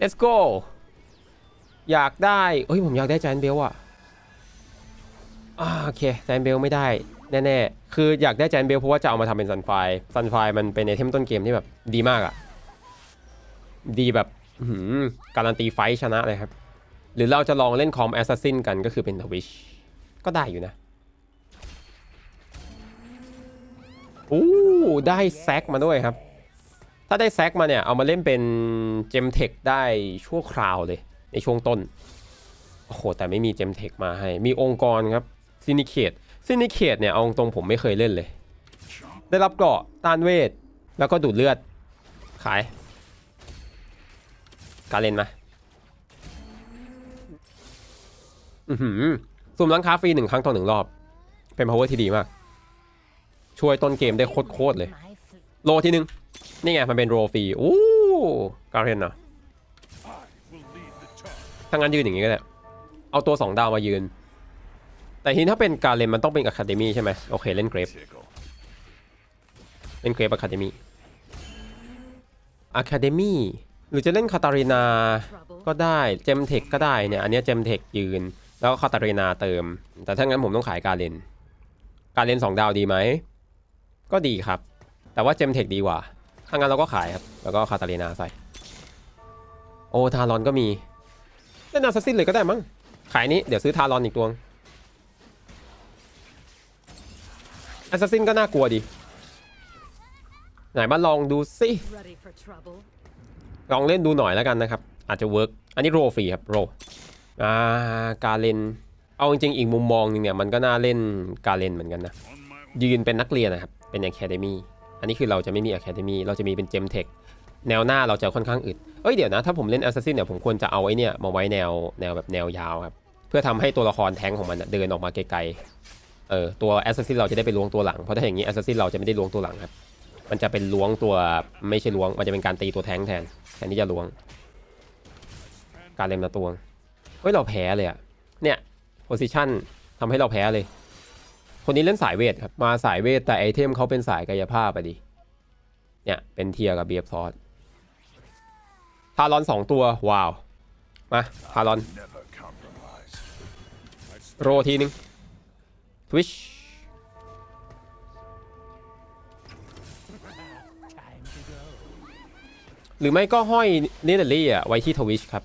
let's go อยากได้เฮ้ยผมอยากได้แจนเบลอะอ่าโอเคแจนเบลไม่ได้แน่ๆ คืออยากได้แจนเบลเพราะว่าจะเอามาทำเป็นซันไฟซันไฟมันเป็นไอเทมต้นเกมที่แบบดีมากอะดีแบบการันตีไฟชนะเลยครับ หรือเราจะลองเล่นคอมแอสซัสซินกันก็คือเป็นทวิชก็ได้อยู่นะอู้ได้แซกมาด้วยครับ ถ้าได้แซกมาเนี่ยเอามาเล่นเป็นเจมเทคได้ชั่วคราวเลยในช่วงต้น โอ้โห แต่ไม่มีเจมเทคมาให้ มีองค์กรครับซินิเคตซินิเคตเนี่ยเอาตรงผมไม่เคยเล่นเลย ได้รับเกราะต้านเวท แล้วก็ดูดเลือด ขาย การเล่นมาอือหือซูมร้านค้าฟรีหนึ่งครั้งต่อหนึ่งรอบ เป็น power ที่ดีมาก ช่วยต้นเกมได้โคตรๆเลย โลทีหนึ่ง นี่ไง มันเป็นโรฟรีอู้กาเรนเนนะถ้างั้นยืนอย่างนี้ก็ได้ เอาตัวสองดาวมายืน แต่ทีนี้ถ้าเป็นการเล่นมันต้องเป็นอะคาเดมี่ใช่ไหมโอเค เล่นเกรฟเล่นเกรฟอะคาเดมี่อะคาเดมี่หรือจะเล่นคาตารินาก็ได้เจมเทคก็ได้เนี่ย อันนี้เจมเทคยืน แล้วก็คาตารินาเติม แต่ถ้างั้นผมต้องขายการเลนการเลนสองดาวดีไหม ก็ดีครับ แต่ว่าเจมเทคดีกว่า ถ้างั้นเราก็ขายครับ แล้วก็คาตารินาใส่ โอทารอนก็มีเล่นอาซาซินเลยก็ได้มั้ง ขายนี้เดี๋ยวซื้อทารอนอีกตัวอาซาซินก็น่ากลัวดี ไหนมาลองดูสิลองเล่นดูหน่อยแล้วกันนะครับ อาจจะเวิร์กอันนี้โรฟรีครับโรอ่าการเล่นเอาจริงๆอีกมุมมองหนึงเนี่ยมันก็น่าเล่นการเล่นเหมือนกันนะยืนเป็นนักเรียนนะครับ เป็นอะคาเดมี่ อันนี้คือเราจะไม่มีอะคาเดมี่เราจะมีเป็นเจมเทคแนวหน้าเราจะค่อนข้างอึด เอ้ยเดี๋ยวนะ ถ้าผมเล่นแอสซัสซินเนี่ยผมควรจะเอาไอ้เนี่ยมาไว้แนวแนวแบบแนวยาวครับ เพื่อทำให้ตัวละครแท้งของมันเดินออกมาไกลๆ เออตัวแอสซัสซินเราจะได้ไปล้วงตัวหลัง เพราะถ้าอย่างนี้แอสซัสซินเราจะไม่ได้ล้วงตัวหลังครับ มันจะเป็นล้วงตัวไม่ใช่ล้วง มันจะเป็นการตีตัวแท้งแทนแทนที่จะล้วง การเล่นมาตวง เฮ้ยเราแพ้เลยอะเนี่ยโพซิชันทำให้เราแพ้เลย คนนี้เล่นสายเวทครับ มาสายเวทแต่ไอเทมเขาเป็นสายกายภาพอะดิ เนี่ย เป็นเทียกับเบียบซอสทารอนสองตัว ว้าว มาทารอน โรทีนึง ทวิชหรือไม่ก็ห้อยเนเธอร์ลี่อะไว้ที่ทวิชครับ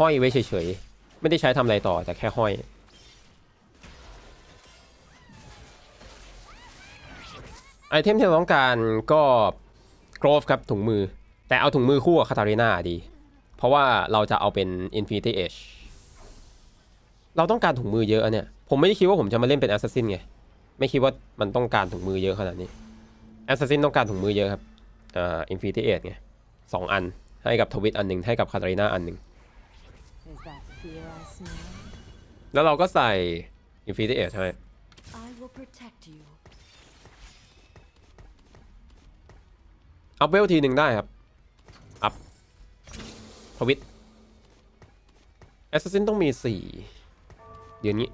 ห้อยไว้เฉยๆ ไม่ได้ใช้ทำอะไรต่อแต่แค่ห้อย ไอเทมที่เราต้องการก็โกรฟครับถุงมือ แต่เอาถุงมือคู่กับคาตาริน่าดี เพราะว่าเราจะเอาเป็น Infinity Edge เราต้องการถุงมือเยอะอะเนี่ย ผมไม่ได้คิดว่าผมจะมาเล่นเป็นแอสซัสซินไง ไม่คิดว่ามันต้องการถุงมือเยอะขนาดนี้แอสซัสซินต้องการถุงมือเยอะครับอ่า Infinity Edge ไงสองอันให้กับทวิตอันหนึ่งให้กับคาตาริน่าอันหนึ่ง Is that fear I smell? แล้วเราก็ใส่ Infinity Edge ให้ I อัพเวลทีหนึ่งได้ครับ อัพทวิตแอสซัสซินต้องมีสี่เดี๋ยวนี้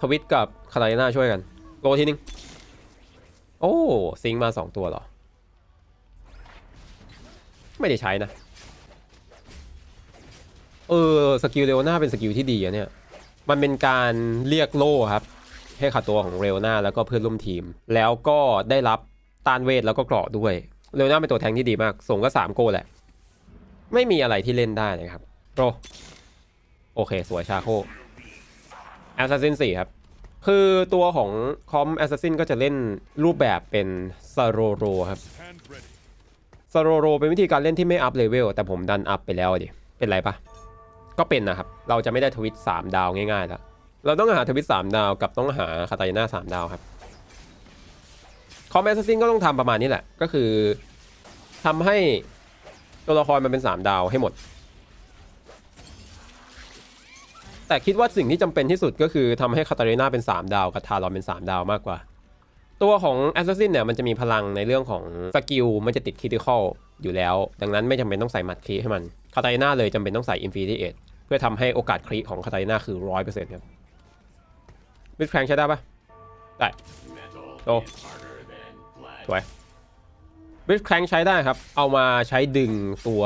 ทวิตกับคาตาลิน่าช่วยกัน โลทีหนึ่งโอ้ ซิงมาสองตัวเหรอ ไม่ได้ใช้นะ เออ สกิลเรโอนาเป็นสกิลที่ดีอะเนี่ย มันเป็นการเรียกโล่ครับ ให้ขาตัวของเรโอนาแล้วก็เพื่อนร่วมทีม แล้วก็ได้รับ ต้านเวทแล้วก็เกราะด้วย เรโอนาเป็นตัวแทงที่ดีมาก ส่งก็ 3 โกแหละ ไม่มีอะไรที่เล่นได้นะครับโปรโอเค สวยชาโคแอสซัสซิน4ครับ คือตัวของคอมแอสซัสซินก็จะเล่นรูปแบบเป็นซาโรโรครับซาโรโรเป็นวิธีการเล่นที่ไม่อัพเลเวลแต่ผมดันอัพไปแล้วดิ เป็นไรปะก็เป็นนะครับ เราจะไม่ได้ทวิต 3 ดาวง่ายๆแล้ว เราต้องหาทวิต 3 ดาวกับต้องหาคาตาลิน่า3 ดาวครับ คอมแอสซัสซินก็ต้องทำประมาณนี้แหละ ก็คือทำให้ตัวละครมันเป็น 3 ดาวให้หมด แต่คิดว่าสิ่งที่จำเป็นที่สุดก็คือทำให้คาตาลิน่าเป็น 3 ดาวกับทารอนเป็น 3 ดาวมากกว่า ตัวของแอสซัสซินเนี่ยมันจะมีพลังในเรื่องของสกิลมันจะติดคริติคอลอยู่แล้ว ดังนั้นไม่จำเป็นต้องใส่มัดคริให้มันคาตาลิน่าเลยจำเป็นต้องใส่อินฟินิตี้เอเพื่อทำให้โอกาสคริของคาตาลิน่าคือร้อยเปอร์เซ็นต์ครับบิทแครงใช้ได้ปะได้โอ้ สวยบิทแครงใช้ได้ครับ เอามาใช้ดึงตัว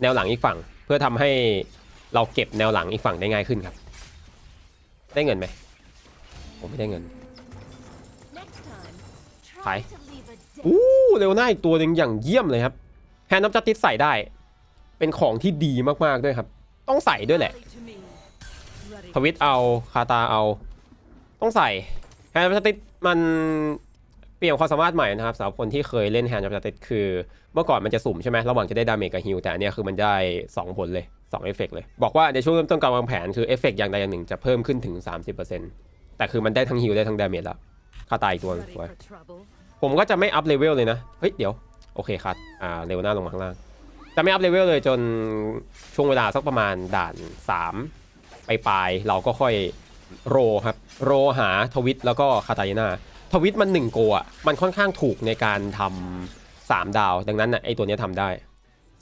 แนวหลังอีกฝั่ง เพื่อทำให้เราเก็บแนวหลังอีกฝั่งได้ง่ายขึ้นครับ ได้เงินไหมผมไม่ได้เงิน Next time, Hi. try to leave a dead อู้เร็วหน้าอีกตัวหนึ่งอย่างเยี่ยมเลยครับแฮนด์นับจัติสใส่ได้ เป็นของที่ดีมากๆด้วยครับ ต้องใส่ด้วยแหละ body to me. Ready ทวิตเอาคาตาเอา ต้องใส่แฮนด์จัติสมัน เปลี่ยนความสามารถใหม่นะครับสำหรับคนที่เคยเล่นแฮนด์จัติสคือ เมื่อก่อนมันจะสุ่มใช่ไหมระหว่างจะได้ดาเมจกับฮิลแต่อันเนี้ยคือมันได้ 2 ผลเลย 2 เอฟเฟกต์เลย บอกว่าในช่วงเริ่มต้นการวางแผนคือเอฟเฟกต์อย่างใดอย่างหนึ่งจะเพิ่มขึ้นถึง 30%แต่คือมันได้ทั้งฮิลได้ทั้งดาเมจแล้วคาตาอีกตัวนึง ready ไว้ for trouble. ผมก็จะไม่อัพเลเวลเลยนะเฮ้ยเดี๋ยวโอเคครับอ่าเร็วลหน้าลงมาข้างล่างจะไม่อัพเลเวลเลยจนช่วงเวลาสักประมาณด่าน 3 ไปปลายเราก็ค่อยโรครับ โรหาทวิตแล้วก็คาตาลินา ทวิตมัน1โกอะมันค่อนข้างถูกในการทำสามดาว ดังนั้นนะไอตัวนี้ทำได้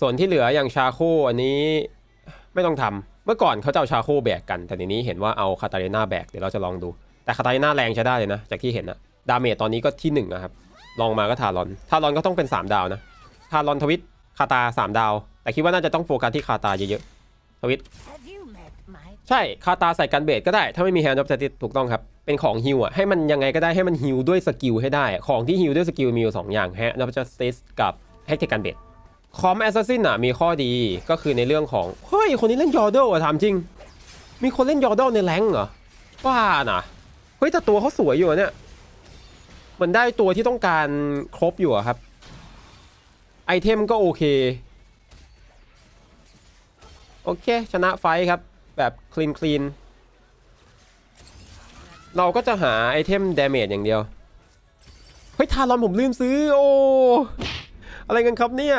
ส่วนที่เหลืออย่างชาโคอันนี้ไม่ต้องทำเมื่อก่อนเขาจะเอาชาโคแบกกัน แต่ทีนี้เห็นว่าเอาคาตาลินาแบกเดี๋ยวเราจะลองดู แต่คาตาลินาแรงใช้ได้เลยนะ จากที่เห็นนะดาเมจตอนนี้ก็ที่หนึ่งนะครับลองมาก็ทารอนทารอนก็ต้องเป็น 3 ดาวนะทารอนทวิตคาตา 3 ดาว แต่คิดว่าน่าจะต้องโฟกัสที่คาตาเยอะๆทวิต ใช่คาตาใส่กันเบสก็ได้ ถ้าไม่มีแฮนด์ออฟสติถูกต้องครับ เป็นของฮิวอะให้มันยังไงก็ได้ให้มันฮิวด้วยสกิลให้ได้ ของที่ฮิวด้วยสกิลมีอยู่สองอย่างแฮนด์ออฟสติกับแฮกเทกันเบสคอมแอสซัสซินอะมีข้อดีก็คือในเรื่องของ เฮ้ย คนนี้เล่นยอร์เดลอะถามจริง มีคนเล่นยอร์เดลในแรงเหรอว่าน่ะ เฮ้ยแต่ตัวเขาสวยอยู่เนี่ยเหมือนได้ตัวที่ต้องการครบอยู่ครับ ไอเทมก็โอเค โอเค ชนะไฟท์ครับ แบบคลีนคลีนเราก็จะหาไอเทมดาเมจอย่างเดียว เฮ้ย ทารอนผมลืมซื้อ โอ้อะไรกันครับเนี่ย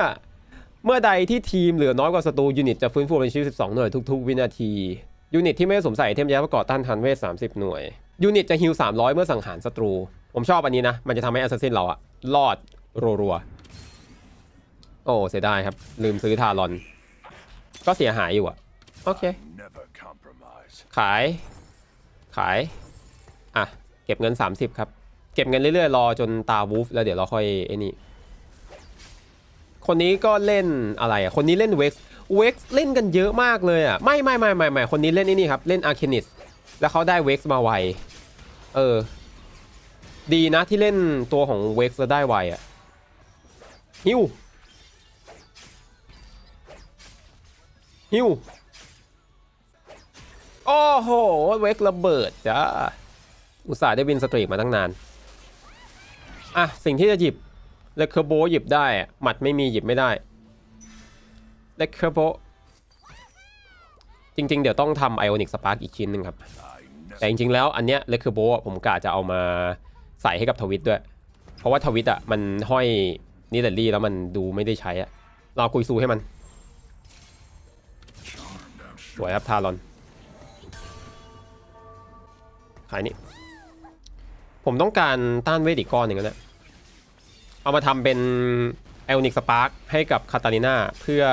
เมื่อใดที่ทีมเหลือน้อยกว่าศัตรูยูนิตจะฟื้นฟูเป็นชีวิต 12 หน่วยทุก ๆ วินาที ยูนิตที่ไม่สวมใส่ไอเทมยาประกอบต้านทานเวท 30 หน่วย ยูนิตจะฮิล300 เมื่อสังหารศัตรู ผมชอบอันนี้นะ มันจะทำให้อสซัสซินเราอะรอดรัวๆโอ้เสียดายครับ ลืมซื้อทารอน ก็เสียหายอยู่อะ โอเค Never compromise. ขาย ขาย อะ เก็บเงิน 30 ครับ เก็บเงินเรื่อยๆ รอจนตาวูฟแล้วเดี๋ยวเราค่อยไอ้นี่ คนนี้ก็เล่นอะไรอะ คนนี้เล่นเว็กเว็กเล่นกันเยอะมากเลยอะ ไม่ไม่ไม่ไม่ไม่คนนี้เล่นไอ้นี่ครับ เล่นอาร์เคนิสแล้วเขาได้เว็กมาไว เออ ดีนะที่เล่นตัวของเว็กแล้วได้ไวอะ ฮิวฮิว โอ้โห เวกระเบิดจ้าอุตส่าห์ได้วินสตรีมมาตั้งนาน อะ สิ่งที่จะหยิบเลคเคอร์โบหยิบได้หมัดไม่มีหยิบไม่ได้เลคเคอร์โบจริง ๆ เดี๋ยวต้องทำไอออนิกสปาร์กอีกชิ้นหนึ่งครับ แต่จริง ๆ แล้วอันเนี้ยเลคเคอร์โบผมกะจะเอามาใส่ให้กับทวิตด้วย เพราะว่าทวิตอะ มันห้อยนิเดลลี่แล้วมันดูไม่ได้ใช้อะเรากุยซูให้มัน สวยครับทารอน ขายนี่ ผมต้องการต้านเวทอีกก้อนหนึ่งนะเอามาทำเป็นเอลนิกสปาร์กให้กับคาตาลิน่าเพื่อ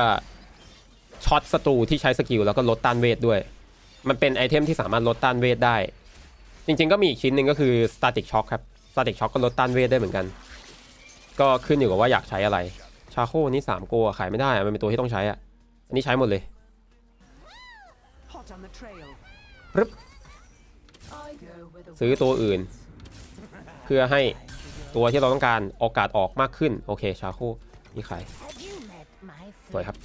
ช็อตศัตรูที่ใช้สกิลแล้วก็ลดต้านเวทด้วย มันเป็นไอเทมที่สามารถลดต้านเวทได้ จริงๆก็มีอีกชิ้นหนึ่งก็คือ Static Shock ครับ Static Shock ก็ลดต้านเวทได้เหมือนกัน ก็ขึ้นอยู่กับว่าอยากใช้อะไร ชาโคนี่3โกอะขายไม่ได้อะมันเป็นตัวที่ต้องใช้อะอันนี้ใช้หมดเลย Hot on ซื้อตัวอื่น เพื่อให้ตัวที่เราต้องการโอกาสออกมากขึ้น โอเคชาโคนี่ขายสวยครับ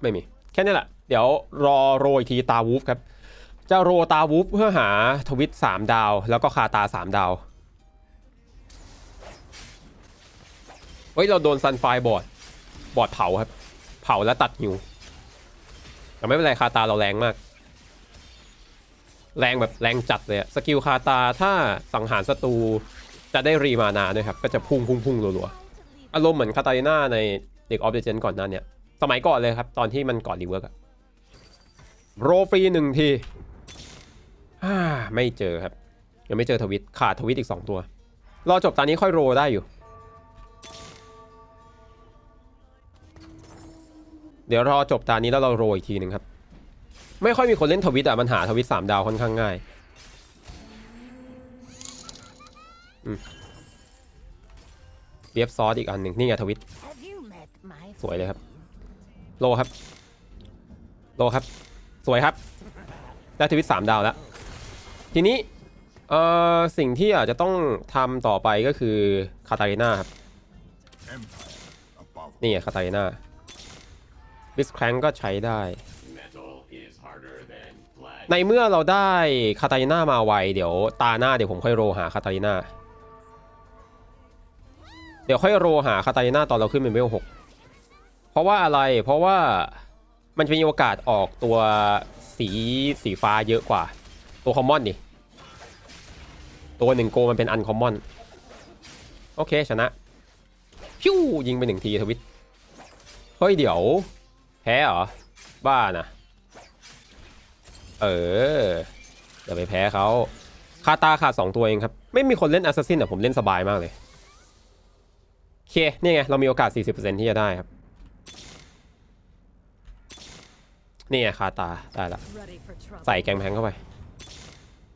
ไม่มี แค่นี้แหละ เดี๋ยวรอโรยทีตาวูฟครับ จะโรตาวูฟเพื่อหาทวิต 3 ดาว แล้วก็คาตา 3 ดาว เฮ้ย เราโดนซันไฟบอดบอดเผาครับ เผาแล้วตัดหิว แต่ไม่เป็นไรคาตาเราแรงมาก แรงแบบแรงจัดเลยสกิลคาตาถ้าสังหารศัตรูจะได้รีมานาด้วยครับ ก็จะพุ่งพุ่งพุ่งรัวๆอารมณ์เหมือนคาตาลิน่าในเด็กออฟเดเจนก่อนหนั้นเนี่ยสมัยก่อนเลยครับ ตอนที่มันก่อนรีเวิร์กอะโรฟรีหนึ่งทีอ่าไม่เจอครับ ยังไม่เจอทวิตขาดทวิตอีก 2 ตัว รอจบตอนนี้ค่อยโรได้อยู่ เดี๋ยวรอจบตานี้แล้วเราโรอีกทีหนึ่งครับ ไม่ค่อยมีคนเล่นทวิตอะมันหาทวิต3ดาวค่อนข้างง่ายเบียบซอสอีกอันหนึ่งนี่ไงทวิตสวยเลยครับ โลครับ โลครับ สวยครับ ได้ทวิตสามดาวแล้ว ทีนี้เอ่อสิ่งที่อาจจะต้องทำต่อไปก็คือคาตาลิน่าครับ นี่ไงคาตาลิน่า บิสแครงก็ใช้ได้ ในเมื่อเราได้คาตาลิน่ามาไว เดี๋ยวตาหน้าเดี๋ยวผมค่อยโรหาคาตาลิน่า เดี๋ยวค่อยโรหาคาตาลิน่าตอนเราขึ้นเป็นเวลหกเพราะว่าอะไร เพราะว่ามันจะมีโอกาสออกตัวสีสีฟ้าเยอะกว่า ตัวคอมมอนดิตัวหนึ่งโกมันเป็นอันคอมมอน โอเคชนะพิ้วยิงไปหนึ่งทีทวิต เฮ้ยเดี๋ยว แพ้เหรอ บ้านะเออเดี๋ยวไปแพ้เขาคาตาขาด2ตัวเองครับ ไม่มีคนเล่น a อ s ซ s ซินแต่ผมเล่นสบายมากเลยโอเค นี่ไง เรามีโอกาส 40%ที่จะได้ครับ นี่ไงคาตา ได้ละ ready for trouble? ใส่แกงแพงเข้าไป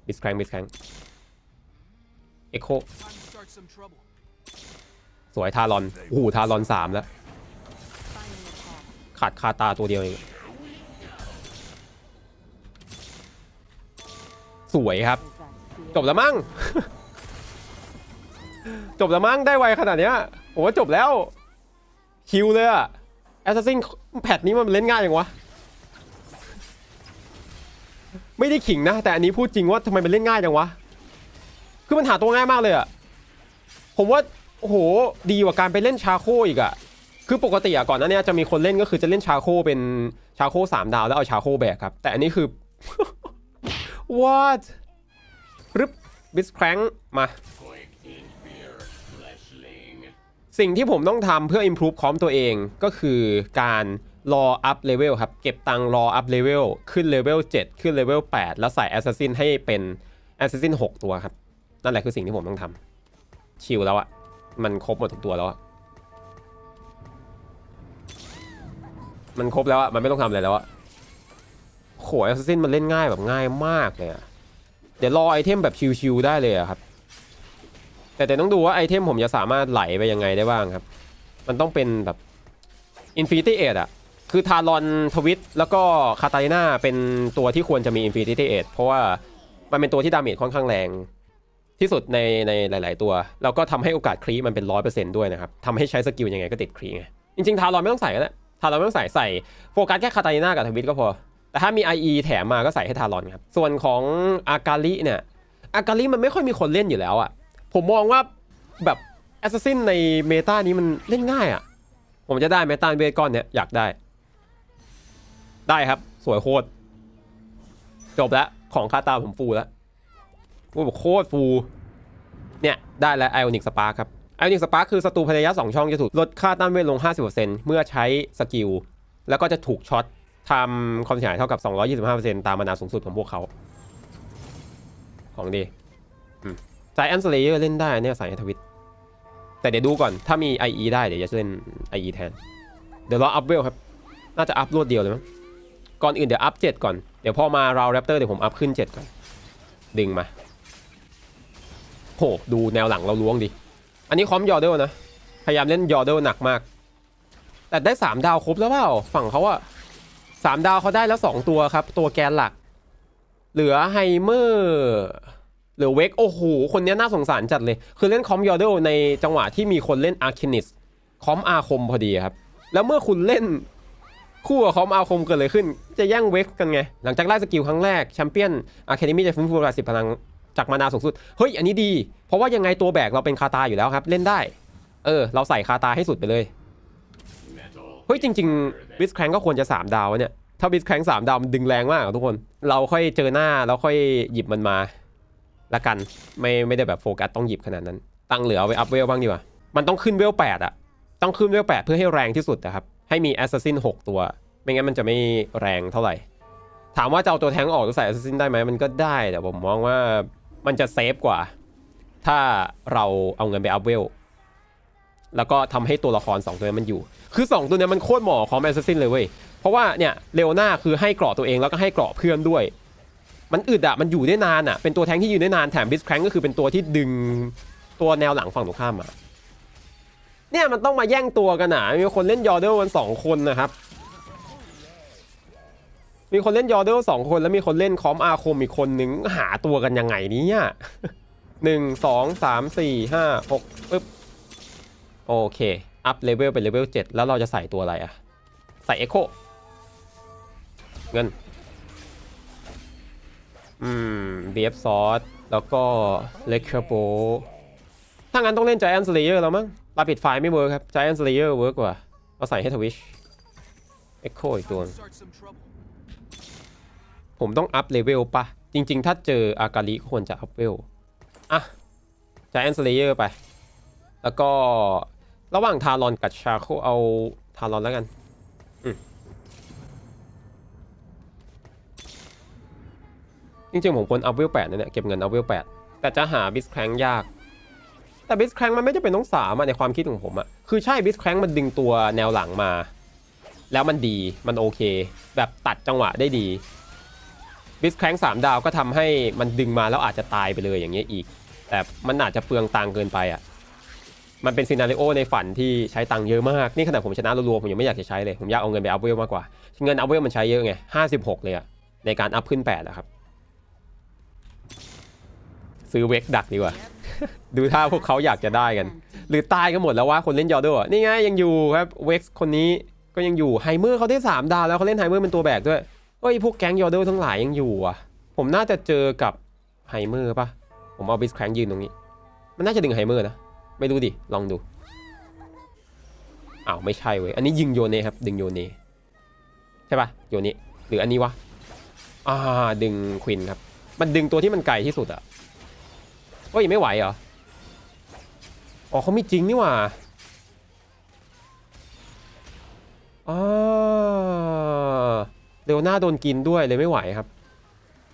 บิสแครงบิสแครงเอ็กโค Time to start some trouble. สวยทารอนโอ้โหทารอนสามแล้ว Finding a path. ขาดคาตาตัวเดียวเอง สวยครับ จบแล้วมั้ง จบแล้วมั้ง ได้ไวขนาดเนี้ยโอ้จบแล้ว คิวเลยอะแอสซัสซินแพทนี้มันเล่นง่ายอย่างวะ ไม่ได้ขิงนะ แต่อันนี้พูดจริงว่าทำไมมันเล่นง่ายจังวะ คือมันหาตัวง่ายมากเลยอะผมว่า โอ้โห ดีกว่าการไปเล่นชาโคอีกอะ คือปกติอะก่อนหน้านี้จะมีคนเล่นก็คือจะเล่นชาโคเป็นชาโคสามดาวแล้วเอาชาโคแบกครับ แต่อันนี้คือ what รึบบิสแครงมา สิ่งที่ผมต้องทำเพื่อ improve คอมตัวเองก็คือการรออัพเลเวลครับ เก็บตังรออัพเลเวลขึ้นเลเวล7 ขึ้นเลเวล8 แล้วใส่แอสซัสซินให้เป็นแอสซัสซิน6ตัวครับ นั่นแหละคือสิ่งที่ผมต้องทำชิลแล้วอะมันครบหมดทุกตัวแล้วอะ มันครบแล้วอะมันไม่ต้องทำอะไรแล้วอะโหแอสซัสซินมันเล่นง่ายแบบง่ายมากเลยอะเดี๋ยวรอไอเทมแบบชิลๆได้เลยอะครับ แต่แต่ต้องดูว่าไอเทมผมจะสามารถไหลไปยังไงได้บ้างครับ มันต้องเป็นแบบ Infinity e 8อะคือทารอนทวิตแล้วก็คาตาลิน่าเป็นตัวที่ควรจะมี Infinity e 8เพราะว่ามันเป็นตัวที่ดาเมจค่อนข้างแรงที่สุดในในหลาย ๆ ตัว แล้วก็ทำให้โอกาสครีมันเป็นร้อยเปอร์เซ็นต์ด้วยนะครับทำให้ใช้สกิลยังไงก็ติดครีไงจริง ๆ ทารอนไม่ต้องใส่ก็ได้ ทารอนไม่ต้องใส่ใส่โฟกัสแค่คาตาลิน่ากับทวิตก็พอ แต่ถ้ามี IE แถมมาก็ใส่ให้ทารอนครับ ส่วนของอากาลิเนี่ยอากาลิมันไม่ค่อยมีคนเล่นอยู่แล้วอะผมมองว่าแบบแอสซัสซินในเมตานี้มันเล่นง่ายอะผมจะได้เมตาเวก้อนเนี่ยอยากได้ ได้ครับสวยโคตร จบแล้วของคาตาผมฟูแล้วโอ้โหโคตรฟู เนี่ยได้แล้วไอออนิกสปาร์ครับ ไอออนิกสปาร์คือศัตรูพลายะ2ช่องจะถูกลดค่าต้านเวทลง 50%เมื่อใช้สกิล แล้วก็จะถูกช็อตทำความเสียหายเท่ากับ 225%ตามมานาสูงสุดของพวกเขา ของดีสายแอนสเลเยอร์เล่นได้เนี่ยสายทวิต แต่เดี๋ยวดูก่อน ถ้ามี IE ได้เดี๋ยวจะเล่น IE แทน เดี๋ยวรออัพเวลครับ น่าจะอัพรวดเดียวเลยมั้งก่อนอื่นเดี๋ยวอัพ7ก่อน เดี๋ยวพอมาราวแรปเตอร์เดี๋ยวผมอัพขึ้น7ก่อน ดึงมาโหดูแนวหลังเราล้วงดิ อันนี้คอมยอเดลนะ พยายามเล่นยอเดลหนักมาก แต่ได้3ดาวครบแล้วเปล่า ฝั่งเขาอะสามดาวเขาได้แล้ว2ตัวครับ ตัวแกนหลัก เหลือไฮเมอร์เหลือเวกโอ้โห คนนี้น่าสงสารจัดเลย คือเล่นคอมยอเดลในจังหวะที่มีคนเล่นอาร์คินิสคอมอาคมพอดีครับ แล้วเมื่อคุณเล่นคู่กับคอมอาคมเกิดอะไรขึ้น จะแย่งเวกกันไง หลังจากไล่สกิลครั้งแรกแชมเปี้ยนอะคาเดมี่จะฟื้นฟูระสิทธิ์พลัง จากมานาสูงสุด เฮ้ย อันนี้ดี เพราะว่ายังไงตัวแบกเราเป็นคาตาอยู่แล้วครับ เล่นได้ เออ เราใส่คาตาให้สุดไปเลย เฮ้ย จริงๆบิสแครงก็ควรจะ 3 ดาวเนี่ย ถ้าบิสแครงสามดาวมันดึงแรงมากทุกคน เราค่อยเจอหน้าแล้วค่อยหยิบมันมา ละกัน ไม่ไม่ได้แบบโฟกัสต้องหยิบขนาดนั้น ตังเหลือเอาไปอัพเวลบ้างดีกว่า มันต้องขึ้นเวล8อะต้องขึ้นเวล8เพื่อให้แรงที่สุดนะครับ ให้มีแอสซัสซิน6ตัว ไม่งั้นมันจะไม่แรงเท่าไหร่ถามว่าจะเอาตัวแทงออกหรือใส่แอสซัสซินได้ไหมมันก็ได้แต่ผมมองว่า มันจะเซฟกว่า ถ้าเราเอาเงินไปอัพเวล แล้วก็ทำให้ตัวละคร 2 ตัวนี้มันอยู่ คือ 2 ตัวเนี้ยมันโคตรหมาะของแอสซัสซินเลยเว้ย เพราะว่าเนี่ยเลโอนาคือให้เกราะตัวเองแล้วก็ให้เกราะเพื่อนด้วย มันอึดอะมันอยู่ได้นานอะเป็นตัวแทงที่อยู่ได้นานแถมบิสแครงก็คือเป็นตัวที่ดึงตัวแนวหลังฝั่งตรงข้ามมาเนี่ยมันต้องมาแย่งตัวกันหนามีคนเล่นยอร์เดลกันสองคนนะครับ มีคนเล่นยอร์เดลสองคนแล้วมีคนเล่นคอมอาคมอีกคนนึงหาตัวกันยังไงเนี่ยหนึ่งสองสามสี่ห้าหกปึ๊บโอเค อัพเลเวลเป็นเลเวลเจ็ดแล้วเราจะใส่ตัวอะไรอะใส่เอ็กโคเงิน อืม BF ซอสแล้วก็เลคเชอร์โบถ้างั้นต้องเล่น Giant Slayer แล้วมั้งปาปิดไฟไม่เวิร์คครับ Giant Slayer เวิร์กกว่าเอาใส่ให้ทวิชเอ็กโคอีกตัว ผมต้องอัพเลเวลปะจริง ๆ ถ้าเจออากาลิควรจะอัพเวลอะ Giant Slayer ไป แล้วก็ระหว่างทารอนกับชาโคเอาทารอนแล้วกันจริงๆ ผมควรอัพเวลแปดนะเนี่ย เก็บเงินอัพเวลแปดแต่จะหาบิสแครงยาก แต่บิสแครงมันไม่จำเป็นต้องสามในความคิดของผมอะคือใช่บิสแครงมันดึงตัวแนวหลังมา แล้วมันดีมันโอเค แบบตัดจังหวะได้ดี บิสแครงสามดาวก็ทำให้มันดึงมาแล้วอาจจะตายไปเลยอย่างเงี้ยอีก แต่มันอาจจะเปลืองตังค์เกินไปอะมันเป็นซีนารีโอในฝันที่ใช้ตังค์เยอะมาก นี่ขนาดผมชนะรัวๆผมยังไม่อยากจะใช้เลย ผมอยากเอาเงินไปอัพเวลมากกว่า เงินอัพเวลมันใช้เยอะไงห้าสิบหกเลยอะในการอัพขึ้นแปดอะครับ ซื้อเวกดักดีกว่า ดูถ้าพวกเขาอยากจะได้กัน หรือตายกันหมดแล้ววะคนเล่นยอร์โดอะนี่ไงยังอยู่ครับเวกคนนี้ก็ยังอยู่ไฮเมอร์เขาได้สามดาวแล้วเขาเล่นไฮเมอร์เป็นตัวแบกด้วย เฮ้ยพวกแก๊งยอร์โดทั้งหลายยังอยู่อะ ผมน่าจะเจอกับไฮเมอร์ปะผมเอาบิสแครงยืนตรงนี้ มันน่าจะดึงไฮเมอร์นะ ไม่รู้ดิ ลองดู อ้าว ไม่ใช่เว้ย อันนี้ยิงโยเนครับ ดึงโยเนใช่ปะโยเนหรืออันนี้วะ อ่า ดึงควินครับ มันดึงตัวที่มันไกลที่สุดอะเฮ้ยไม่ไหวเหรอ อ๋อเขามีจริงนี่หว่าอ่า เดวหน้าโดนกินด้วยเลยไม่ไหวครับ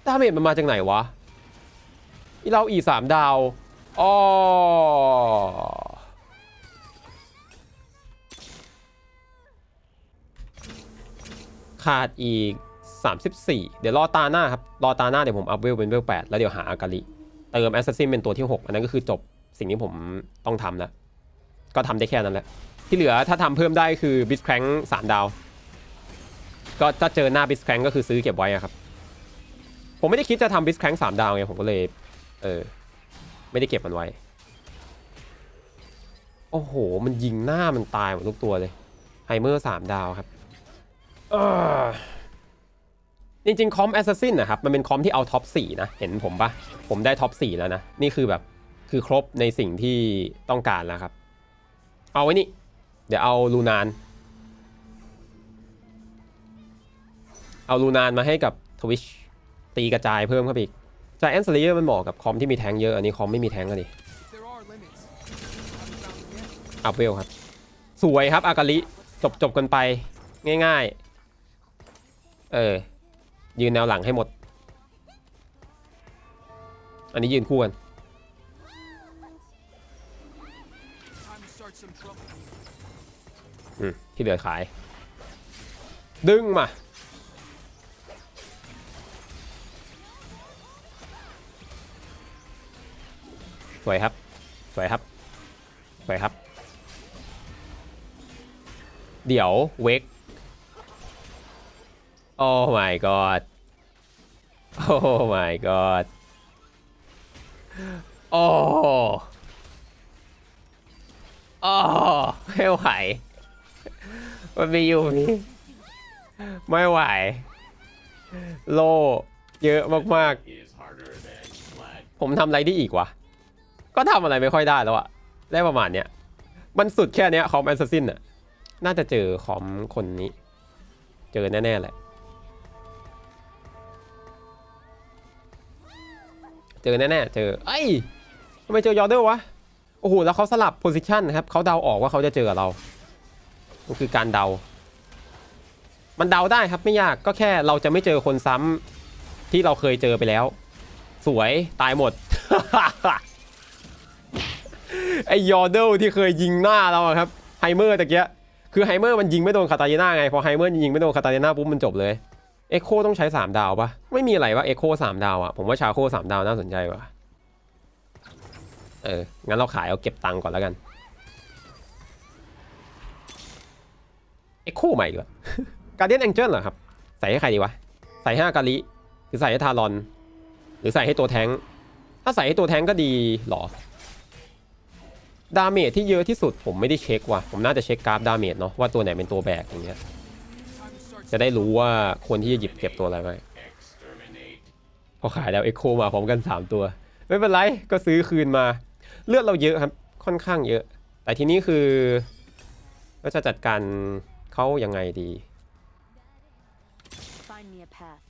ดาเมจมันมาจากไหนวะอีเราอีสามดาวอ๋อขาดอีก 34 เดี๋ยวรอตาหน้าครับ รอตาหน้าเดี๋ยวผมอัพเวลเป็นเวล8แล้วเดี๋ยวหาอากาลิเติมแอสซัสซินเป็นตัวที่ 6 อันนั้นก็คือจบสิ่งที่ผมต้องทำแล้ว ก็ทำได้แค่นั้นแหละ ที่เหลือถ้าทำเพิ่มได้คือบิสแครงสามดาว ก็ถ้าเจอหน้าบิสแครงก็คือซื้อเก็บไว้ครับ ผมไม่ได้คิดจะทำบิสแครงสามดาวไงผมก็เลย เออ ไม่ได้เก็บมันไว้ โอ้โห มันยิงหน้ามันตายหมดทุกตัวเลยไฮเมอร์สามดาวครับเอ้อจริงๆคอมแอสซัสซินนะครับ มันเป็นคอมที่เอาท็อป4นะ เห็นผมปะผมได้ท็อป4แล้วนะ นี่คือแบบคือครบในสิ่งที่ต้องการแล้วครับ เอาไว้นี่ เดี๋ยวเอาลูนาน เอาลูนานมาให้กับทวิชตีกระจายเพิ่มเข้าไปอีกจแอน s เลเยอร์มันเหมาะกับคอมที่มีแทงเยอะอันนี้คอมไม่มีแทงกันดิอัพเวลครับ สวยครับอากาลิจบจบกันไปง่ายๆ เออ ยืนแนวหลังให้หมด อันนี้ยืนคู่กันอืมที่เหลือขาย ดึงมา สวยครับ สวยครับ สวยครับ เดี๋ยวเวกโอ้ my god โอ้ my god โอ้โอ้ไม่ไหว มันมีอยู่นี่ไม่ไหว โล เยอะมาก ๆ ผมทำอะไรได้อีกวะ ก็ทำอะไรไม่ค่อยได้แล้วอะได้ประมาณเนี้ย มันสุดแค่เนี้ยคอมแอนซัสซินอะน่าจะเจอคอมคนนี้ เจอแน่ๆแหละ เจอแน่ๆเจอ เอ้ยทำไมเจอยอร์เดอร์วะ โอ้โห แล้วเขาสลับโพซิชันนะครับ เขาเดาออกว่าเขาจะเจอเรา มันคือการเดา มันเดาได้ครับไม่ยาก ก็แค่เราจะไม่เจอคนซ้ำที่เราเคยเจอไปแล้ว สวยตายหมด ไอยอร์เดลที่เคยยิงหน้าเราอะครับไฮเมอร์ตะเกียคือไฮเมอร์มันยิงไม่โดนคาตาลิน่าไง พอไฮเมอร์ยิงไม่โดนคาตาลิน่าปุ๊บมันจบเลยเอ็กโคต้องใช้ 3 ดาวปะไม่มีอะไรวะเอ็กโคสามดาวอะผมว่าชาโคสามดาวน่าสนใจว่ะเออ งั้นเราขายเอาเก็บตังค์ก่อนแล้วกันเอ็กโคใหม่อีกแล้วการเดียนแองเจิลเหรอครับ ใส่ให้ใครดีวะ ใส่ห้ากาลิหรือใส่ให้ทารอน หรือใส่ให้ตัวแท้งถ้าใส่ให้ตัวแท้งก็ดีหรอ ดาเมจที่เยอะที่สุดผมไม่ได้เช็คว่ะ ผมน่าจะเช็คกราฟดาเมจเนาะว่าตัวไหนเป็นตัวแบกอย่างเงี้ย จะได้รู้ว่าควรที่จะหยิบเก็บตัวอะไรไว้ พอขายแล้วเอ็กโคมาพร้อมกัน 3 ตัว ไม่เป็นไรก็ซื้อคืนมา เลือดเราเยอะครับ ค่อนข้างเยอะ แต่ทีนี้คือก็จะจัดการเขายังไงดี Find me a path.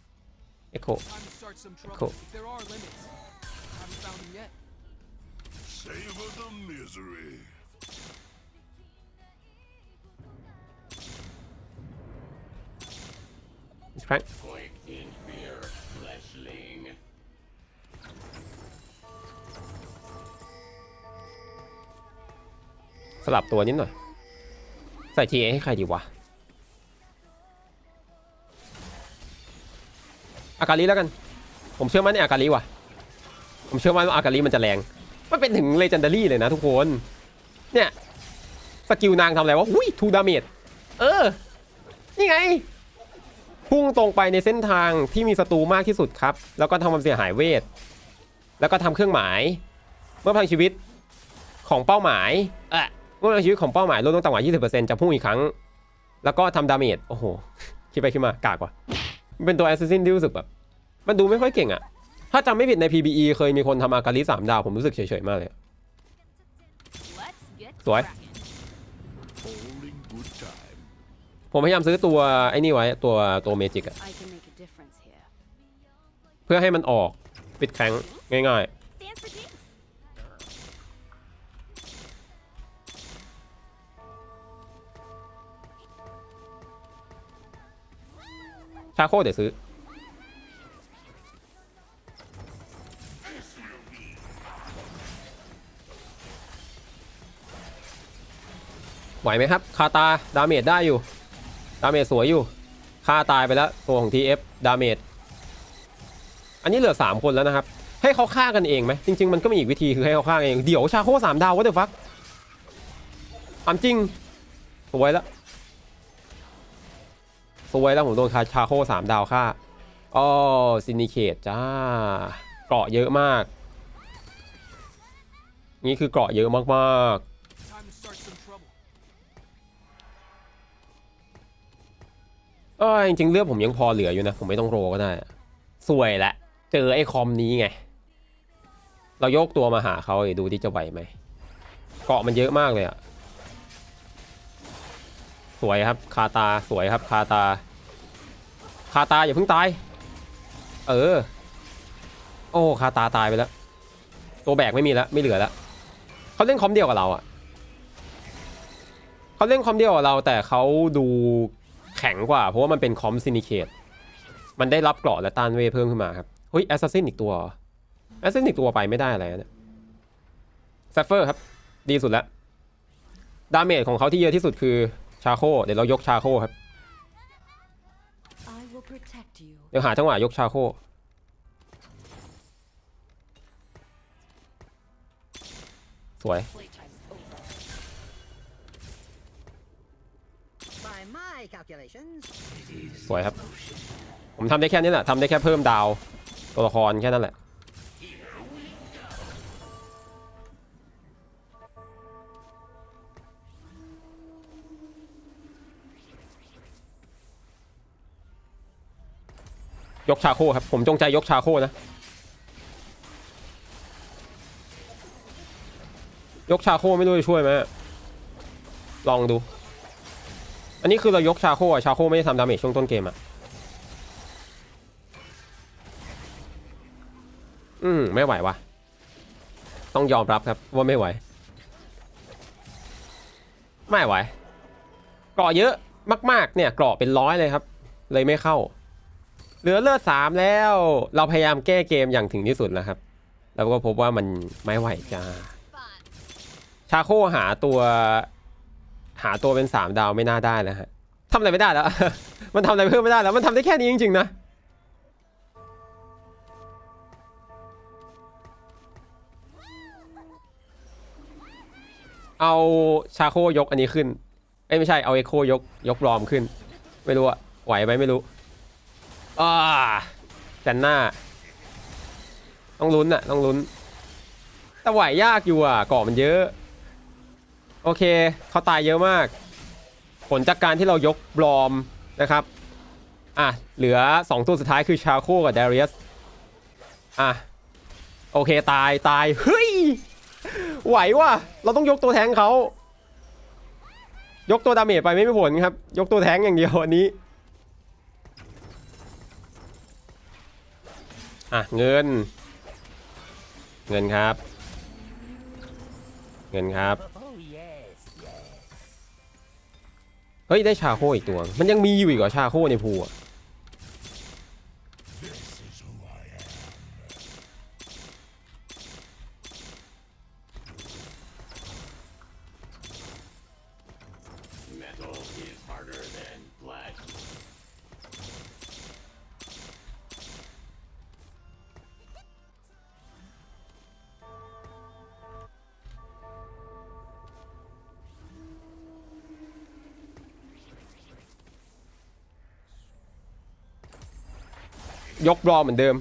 เอ็กโค Savor the misery. อีกครั้งสลับตัวนิดหน่อย ใส่ทีให้ใครดีวะ อากาลิแล้วกัน ผมเชื่อมั่นในอากาลิว่ะ ผมเชื่อมั่นว่าอากาลิมันจะแรง มันเป็นถึงเลเจนดารี่เลยนะทุกคน เนี่ย สกิลนางทำอะไรวะอุ้ยทูดาเมจเออ นี่ไง พุ่งตรงไปในเส้นทางที่มีศัตรูมากที่สุดครับ แล้วก็ทำความเสียหายเวท แล้วก็ทำเครื่องหมาย เมื่อพลังชีวิตของเป้าหมายเอะเมื่อพลังชีวิตของเป้าหมายลดลงต่ำกว่า 20%จะพุ่งอีกครั้ง แล้วก็ทำดาเมจ โอ้โห คิดไปคิดมากากว่ะมันเป็นตัวแอสซิสซินที่รู้สึกแบบ มันดูไม่ค่อยเก่งอะ ถ้าจำไม่ผิดใน PBE เคยมีคนทำอากาลิสามดาว ผมรู้สึกเฉยๆมากเลย Let's get What? cracking. Holding good time. ผมพยายามซื้อตัวไอ้นี่ไว้ตัวตัวเมจิกอะเพื่อให้มันออกปิดแข็งง่ายๆ ชาโคเดี๋ยวซื้อ ไหวไหมครับ คาตา ดาเมจได้อยู่ ดาเมจสวยอยู่ ฆ่าตายไปแล้ว ตัวของ TF ดาเมจ อันนี้เหลือ 3 คนแล้วนะครับ ให้เขาฆ่ากันเองไหม จริง ๆ มันก็มีอีกวิธีคือให้เขาฆ่ากันเอง เดี๋ยวชาโคสามดาววะเดี๋ยวฟักถามจริง สวยแล้ว สวยแล้วผมโดนคาชาโคสามดาวฆ่าอ๋อซินิเคตจ้า เกราะเยอะมาก นี่คือเกราะเยอะมากๆ เออจริงๆเลือดผมยังพอเหลืออยู่นะ ผมไม่ต้องโรก็ได้สวยละ เจอไอ้คอมนี้ไง เรายกตัวมาหาเขาดิดูที่จะไหวไหมเกาะมันเยอะมากเลยอะสวยครับ คาตาสวยครับคาตา คาตาอย่าเพิ่งตาย เออ โอ้คาตาตายไปแล้ว ตัวแบกไม่มีแล้ว ไม่เหลือแล้วเขาเล่นคอมเดียวกับเราอะเขาเล่นคอมเดียวกับเราแต่เขาดู แข็งกว่า เพราะว่ามันเป็นคอมซินิเคตมันได้รับเกราะและต้านเวทเพิ่มขึ้นมาครับเฮ้ยแอสซัสซินอีกตัวแอสซัสซินอีกตัวไปไม่ได้อะไรนะเนี่ยแซฟเฟอร์ครับ ดีสุดแล้วดาเมจของเขาที่เยอะที่สุดคือชาโคเดี๋ยวเรายกชาโคครับ I will protect you. เดี๋ยวหาจังหวะยกชาโคสวย สวยครับ ผมทำได้แค่นี้แหละทำได้แค่เพิ่มดาวตัวละครแค่นั้นแหละยกชาโคครับ ผมจงใจยกชาโคนะ ยกชาโคไม่รู้จะช่วยไหมลองดู อันนี้คือเรายกชาโคอะชาโคไม่ได้ทำดาเมจช่วงต้นเกมอะอืมไม่ไหววะต้องยอมรับครับว่าไม่ไหว ไม่ไหวเกราะเยอะมาก ๆ เนี่ยเกราะเป็นร้อยเลยครับ เลยไม่เข้า เหลือเลือดสามแล้ว เราพยายามแก้เกมอย่างถึงที่สุดแล้วครับ แล้วก็พบว่ามันไม่ไหวจ้าชาโคหาตัว หาตัวเป็นสามดาวไม่น่าได้แล้วฮะทำอะไรไม่ได้แล้ว มันทำอะไรเพิ่มไม่ได้แล้ว มันทำได้แค่นี้จริงๆนะ เอาชาโคยกอันนี้ขึ้น เอ้ยไม่ใช่ เอาเอโคยกยกรอมขึ้น ไม่รู้อะไหวไหมไม่รู้อ่าแซนหน้า ต้องลุ้นอะต้องลุ้น แต่ไหวยากอยู่อะเกาะมันเยอะ โอเคเขาตายเยอะมาก ผลจากการที่เรายกบลอมนะครับ อะ เหลือ 2 ตัวสุดท้ายคือชาโคกับเดเรียสอะ โอเคตายตายเฮ้ย ไหวว่ะ เราต้องยกตัวแทงเขา ยกตัวดาเมจไปไม่มีผลครับ ยกตัวแทงอย่างเดียวอันนี้ อะ เงิน เงินครับ เงินครับ เฮ้ยได้ชาโคอีกตัว มันยังมีอยู่อีกเหรอชาโคในภูอะ ยกรอเหมือนเดิม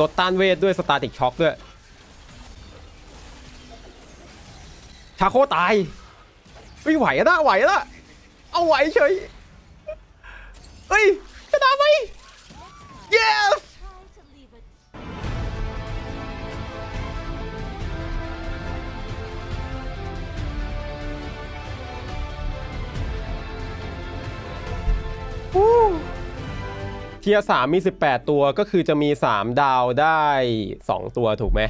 ลดต้านเวทด้วยสตาติกช็อคด้วย ชาโคตายไม่ไหวอะนะไหวอะนะเอาไหวเฉยเฮ้ย ทียสามมี 18 ตัวก็คือจะมี 3 ดาวได้ 2 ตัวถูกไหม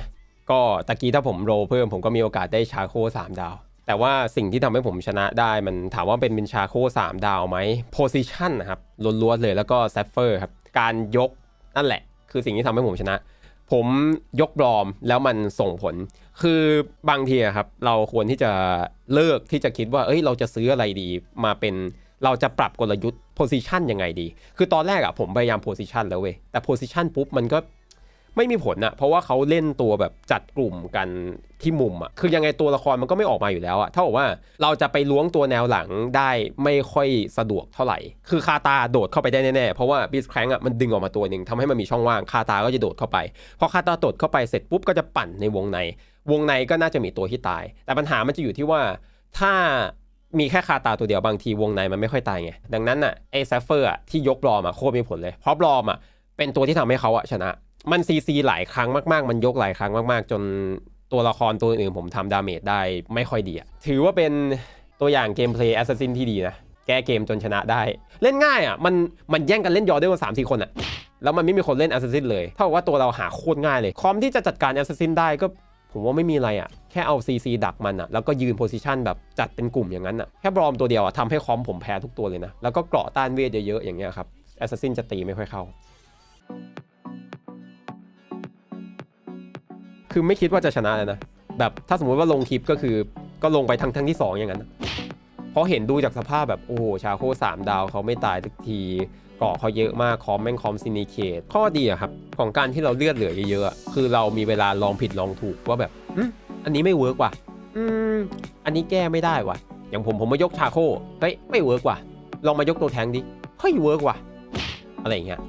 ก็ตะกี้ถ้าผมโรเพิ่มผมก็มีโอกาสได้ชาโค 3 ดาว แต่ว่าสิ่งที่ทำให้ผมชนะได้มันถามว่าเป็นเป็นชาโค 3 ดาวไหมโพซิชันนะครับล้วนๆเลยแล้วก็เซฟเฟอร์ครับ การยกนั่นแหละ คือสิ่งที่ทำให้ผมชนะ ผมยกบลอมแล้วมันส่งผล คือบางทีครับเราควรที่จะเลิกที่จะคิดว่าเอ้ยเราจะซื้ออะไรดีมาเป็น เราจะปรับกลยุทธ์ position ยังไงดี คือตอนแรกอะผมพยายาม position แล้วเว้ย แต่ position ปุ๊บมันก็ไม่มีผลอะเพราะว่าเขาเล่นตัวแบบจัดกลุ่มกันที่มุมอะคือยังไงตัวละครมันก็ไม่ออกมาอยู่แล้วอะเท่ากับว่าเราจะไปล้วงตัวแนวหลังได้ไม่ค่อยสะดวกเท่าไหร่ คือคาตาโดดเข้าไปได้แน่ๆ เพราะว่าบิสแครงอะมันดึงออกมาตัวหนึ่งทำให้มันมีช่องว่างคาตาก็จะโดดเข้าไป พอคาตาโดดเข้าไปเสร็จปุ๊บก็จะปั่นในวงใน วงในก็น่าจะมีตัวที่ตาย แต่ปัญหามันจะอยู่ที่ว่าถ้า มีแค่คาตาตัวเดียวบางทีวงในมันไม่ค่อยตายไง ดังนั้นอะไอ้แซฟเฟอร์อะที่ยกบลอมอะโคตรมีผลเลย เพราะบลอมอะเป็นตัวที่ทำให้เขาอะชนะ มันซีซีหลายครั้งมากๆ มันยกหลายครั้งมากๆ จนตัวละครตัวอื่นผมทำดาเมจได้ไม่ค่อยดีอะถือว่าเป็นตัวอย่างเกมเพลย์แอสซัสซินที่ดีนะแก้เกมจนชนะได้ เล่นง่ายอะมันมันแย่งกันเล่นยอร์เดอร์กันสามสี่คนอะแล้วมันไม่มีคนเล่นแอสซัสซินเลยเท่ากับว่าตัวเราหาโคตรง่ายเลยคอมที่จะจัดการแอสซัสซินได้ก็ ผมว่าไม่มีอะไรอะ่ะ แค่เอา CC ดักมันอะ่ะ แล้วก็ยืนโพซิชันแบบจัดเป็นกลุ่มอย่างนั้นอะ่ะ แค่บลอมตัวเดียวอะ่ะทำให้คอมผมแพ้ทุกตัวเลยนะ แล้วก็เกราะต้านเวทเยอะๆ อย่างเงี้ยครับแอสซัสซินจะตีไม่ค่อยเข้า คือไม่คิดว่าจะชนะเลยนะ แบบถ้าสมมุติว่าลงคลิปก็คือก็ลงไปทั้งทั้งที่ 2 อย่างนั้น เพราะเห็นดูจากสภาพแบบโอ้โหชาโคสามดาวเขาไม่ตายทุกที เกาะเขาเยอะมากคอมแม่งคอมซินิเคตข้อดีอะครับของการที่เราเลือดเหลือเยอะๆคือเรามีเวลาลองผิดลองถูกว่าแบบอันนี้ไม่เวิร์กว่ะอืมอันนี้แก้ไม่ได้ว่ะ อย่างผมผมมายกชาโคเฮ้ยไม่เวิร์กว่ะลองมายกตัวแทงดิเฮ้ยเวิร์กว่ะอะไรอย่างเงี้ย